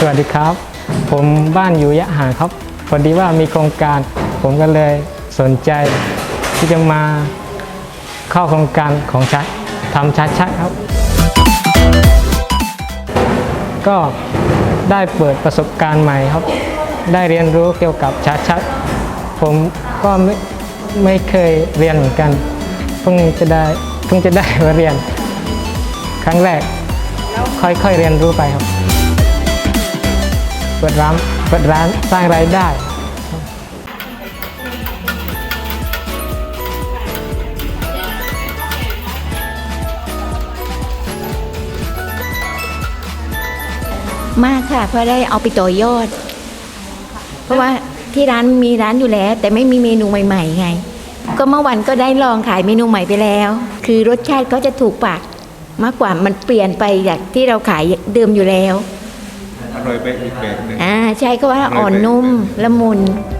สวัสดีครับ ผมบ้านอยู่ยะหาครับพอดีว่ามีโครงการ ผมก็เลยสนใจ ที่จะมาเข้าโครงการของชัดทำชัดชัดครับ ก็ได้เปิดประสบการณ์ใหม่ครับ ได้เรียนรู้เกี่ยวกับชัดชัดผมก็ไม่ไม่เคยเรียนเหมือนกันเพิ่งจะได้เพิ่งจะได้มาเรียน ครั้งแรกค่อยๆเรียนรู้ไปครับ เปิดร้านเปิดร้านสร้างรายได้มากค่ะ เพราะได้เอาไปต่อยอด เพราะว่าที่ร้านมีร้านอยู่แล้ว แต่ไม่มีเมนูใหม่ๆไง ก็เมื่อวันก็ได้ลองขายเมนูใหม่ไปแล้ว คือรสชาติก็จะถูกปากมากกว่ามันเปลี่ยนไปจากที่เราขายเดิมอยู่แล้ว อร่อยไปอีกแบบหนึง อ่าใช่ก็ว่าอ่อนนุ่มละมุนอ